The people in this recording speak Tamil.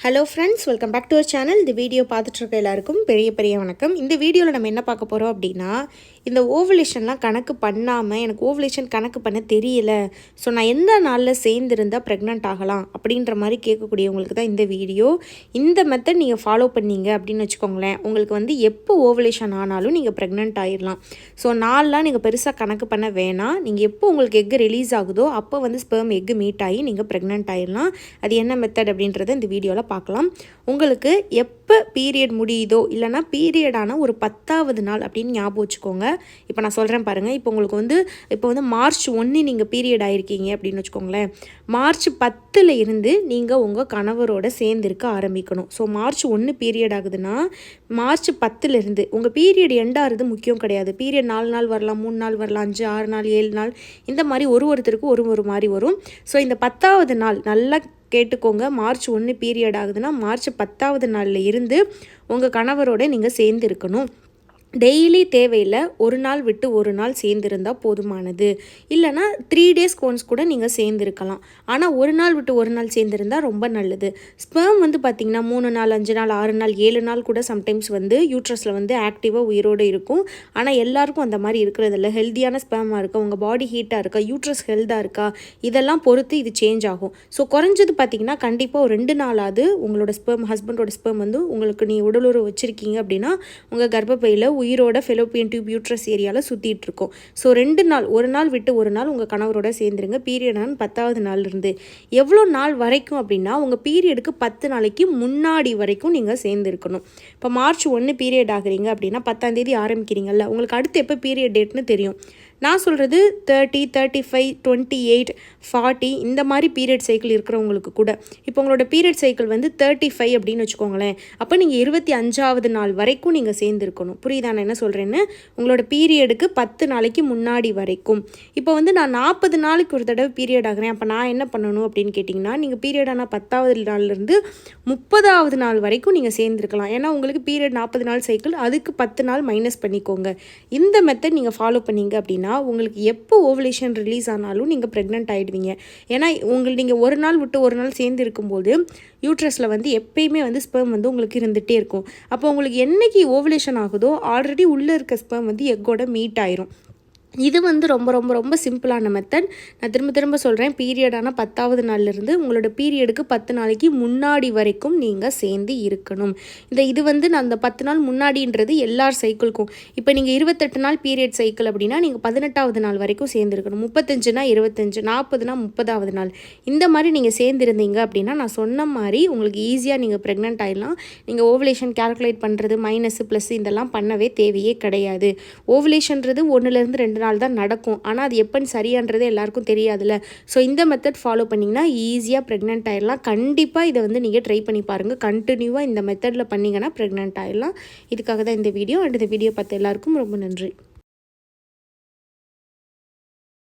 Hello friends welcome back to our channel இந்த வீடியோ பார்த்துட்ருக்க எல்லாருக்கும் பெரிய பெரிய வணக்கம். இந்த வீடியோவில் நம்ம என்ன பார்க்க போகிறோம் அப்படின்னா இந்த ஓவலேஷன்லாம் கணக்கு பண்ணாமல் எனக்கு ஓவலேஷன் கணக்கு பண்ண தெரியல. ஸோ நான் எந்த நாளில் சேர்ந்துருந்தால் ப்ரெக்னென்ட் ஆகலாம் அப்படின்ற மாதிரி கேட்கக்கூடியவங்களுக்கு தான் இந்த வீடியோ இந்த மெத்தட் நீங்கள் ஃபாலோ பண்ணீங்க அப்படின்னு வச்சுக்கோங்களேன் உங்களுக்கு வந்து எப்போ ஓவலேஷன் ஆனாலும் நீங்கள் ப்ரெக்னென்ட் ஆயிடலாம் ஸோ நாள்லாம் நீங்கள் பெருசாக கணக்கு பண்ண வேணாம். நீங்கள் எப்போ உங்களுக்கு எக்கு ரிலீஸ் ஆகுதோ அப்போ வந்து ஸ்பெர்ம் எக்கு மீட் ஆகி நீங்கள் ப்ரெக்னென்ட் ஆயிடலாம் அது என்ன மெத்தட் அப்படின்றத இந்த வீடியோவில் பார்க்கலாம். உங்களுக்கு எப்போ பீரியட் முடியுதோ இல்லைனா பீரியடான ஒரு பத்தாவது நாள் அப்படின்னு ஞாபகம் வச்சுக்கோங்க. இப்போ நான் சொல்கிறேன் பாருங்கள் இப்போ உங்களுக்கு வந்து இப்போ வந்து மார்ச் ஒன்று நீங்கள் பீரியட் ஆகிருக்கீங்க அப்படின்னு வச்சுக்கோங்களேன். மார்ச் பத்தில் இருந்து நீங்கள் உங்கள் கணவரோட சேர்ந்திருக்க ஆரம்பிக்கணும். ஸோ மார்ச் ஒன்று பீரியட் ஆகுதுன்னா மார்ச் பத்துலேருந்து உங்கள் பீரியட் எண்டாகிறது முக்கியம் கிடையாது. பீரியட் நாலு நாள் வரலாம் மூணு நாள் வரலாம் அஞ்சு ஆறு நாள் ஏழு நாள் இந்த மாதிரி ஒரு ஒருத்தருக்கு ஒரு ஒரு மாதிரி வரும். ஸோ இந்த பத்தாவது நாள் நல்லா கேட்டுக்கோங்க. மார்ச் ஒன்று பீரியட் ஆகுதுன்னா மார்ச் பத்தாவது நாளில் இருந்து உங்கள் கணவரோட நீங்கள் சேர்ந்து இருக்கணும் டெய்லி தேவையில் ஒரு நாள் விட்டு ஒரு நாள் சேர்ந்துருந்தால் போதுமானது. இல்லைனா த்ரீ டேஸ் கோன்ஸ் கூட நீங்கள் சேர்ந்துருக்கலாம். ஆனால் ஒரு நாள் விட்டு ஒரு நாள் சேர்ந்துருந்தால் ரொம்ப நல்லது. ஸ்பேம் வந்து பார்த்திங்கன்னா மூணு நாள் அஞ்சு நாள் ஆறு நாள் ஏழு நாள் கூட சம்டைம்ஸ் வந்து யூட்ரஸில் வந்து ஆக்டிவாக உயிரோடு இருக்கும். ஆனால் எல்லாருக்கும் அந்த மாதிரி இருக்கிறதில்ல ஹெல்த்தியான ஸ்பேமாக இருக்கா உங்கள் பாடி ஹீட்டாக இருக்கா யூட்ரஸ் ஹெல்த்தாக இருக்கா இதெல்லாம் பொறுத்து இது சேஞ்ச் ஆகும். ஸோ குறைஞ்சது பார்த்திங்கன்னா கண்டிப்பாக ஒரு ரெண்டு நாளாவது உங்களோட ஸ்பேம் ஹஸ்பண்டோட ஸ்பேம் வந்து உங்களுக்கு நீ உடலுறவு வச்சுருக்கீங்க அப்படின்னா உங்கள் கர்ப்பப்பையில் உயிரோட ஃபெலோப்பியன் டியூப் யூட்ரஸ் ஏரியாவில் சுற்றிட்டு இருக்கோம். ஸோ ரெண்டு நாள் ஒரு நாள் விட்டு ஒரு நாள் உங்கள் கணவரோட சேர்ந்துருங்க. பீரியடான பத்தாவது நாள் இருந்து. எவ்வளோ நாள் வரைக்கும் அப்படின்னா உங்கள் பீரியடுக்கு பத்து நாளைக்கு முன்னாடி வரைக்கும் நீங்கள் சேர்ந்துருக்கணும். இப்போ மார்ச் ஒன்று பீரியட் ஆகுறீங்க அப்படின்னா பத்தாம் தேதி ஆரம்பிக்கிறீங்கல்ல உங்களுக்கு அடுத்து எப்போ பீரியட் டேட்னு தெரியும். நான் சொல்கிறது thirty thirty five twenty eight forty இந்த மாதிரி பீரியட் சைக்கிள் இருக்கிறவங்களுக்கு கூட. இப்போ உங்களோட பீரியட் சைக்கிள் வந்து தேர்ட்டி ஃபைவ் அப்படின்னு வச்சுக்கோங்களேன். அப்போ நீங்கள் இருபத்தி அஞ்சாவது நாள் வரைக்கும் நீங்கள் சேர்ந்துருக்கணும். புரியுதா? நான் என்ன சொல்கிறேன்னு உங்களோட பீரியடுக்கு பத்து நாளைக்கு முன்னாடி வரைக்கும். இப்போ வந்து நான் நாற்பது நாளைக்கு ஒரு தடவை பீரியட் ஆகிறேன். அப்போ நான் என்ன பண்ணணும் அப்படின்னு கேட்டிங்கன்னா நீங்கள் பீரியட் ஆனால் பத்தாவது நாள்லேருந்து முப்பதாவது நாள் வரைக்கும் நீங்கள் சேர்ந்துருக்கலாம். ஏன்னா உங்களுக்கு பீரியட் நாற்பது நாள் சைக்கிள் அதுக்கு பத்து நாள் மைனஸ் பண்ணிக்கோங்க. இந்த மெத்தட் நீங்கள் ஃபாலோ பண்ணீங்க அப்படின்னா அப்படின்னா உங்களுக்கு எப்போ ஓவலேஷன் ரிலீஸ் ஆனாலும் நீங்கள் ப்ரெக்னென்ட் ஆகிடுவீங்க ஏன்னா உங்களுக்கு நீங்கள் ஒரு நாள் விட்டு ஒரு நாள் சேர்ந்து இருக்கும்போது யூட்ரஸில் வந்து எப்பயுமே வந்து ஸ்பெர்ம் வந்து உங்களுக்கு இருந்துகிட்டே இருக்கும். அப்போ உங்களுக்கு என்றைக்கு ஓவலேஷன் ஆகுதோ ஆல்ரெடி உள்ளே இருக்க ஸ்பெர்ம் வந்து எக்கோட மீட் ஆயிரும். இது வந்து ரொம்ப ரொம்ப ரொம்ப சிம்பிளான மெத்தட் நான் திரும்ப திரும்ப சொல்கிறேன் பீரியடான பத்தாவது நாள்லேருந்து உங்களோட பீரியடுக்கு பத்து நாளைக்கு முன்னாடி வரைக்கும் நீங்கள் சேர்ந்து இருக்கணும். இந்த இது வந்து நான் அந்த பத்து நாள் முன்னாடின்றது எல்லார் சைக்கிளுக்கும் இப்போ நீங்கள் இருபத்தெட்டு நாள் பீரியட் சைக்கிள் அப்படின்னா நீங்கள் பதினெட்டாவது நாள் வரைக்கும் சேர்ந்துருக்கணும். முப்பத்தஞ்சுனா இருபத்தஞ்சு நாற்பதுனா முப்பதாவது நாள். இந்த மாதிரி நீங்கள் சேர்ந்துருந்தீங்க அப்படின்னா நான் சொன்ன மாதிரி உங்களுக்கு ஈஸியாக நீங்கள் ப்ரெக்னென்ட் ஆகிடலாம் நீங்கள் ஓவலேஷன் கேல்குலேட் பண்ணுறது மைனஸ் ப்ளஸ் இதெல்லாம் பண்ணவே தேவையே கிடையாது. ஓவலேஷன்றது ஒன்றுலேருந்து ரெண்டு நாள் தான் நடக்கும். ஆனால் அது எப்போன்னு சரியான்றது எல்லாருக்கும் தெரியாதுல்ல. ஸோ இந்த மெத்தட் ஃபாலோ பண்ணிங்கன்னா ஈஸியாக ப்ரெக்னென்ட் ஆகிடலாம் கண்டிப்பாக இதை வந்து நீங்கள் ட்ரை பண்ணி பாருங்கள் கண்டினியூவாக இந்த மெத்தடில் பண்ணிங்கன்னா ப்ரெக்னென்ட் ஆகிடலாம் இதுக்காக தான் இந்த வீடியோ அண்ட் இந்த வீடியோ பார்த்த எல்லாருக்கும் ரொம்ப நன்றி.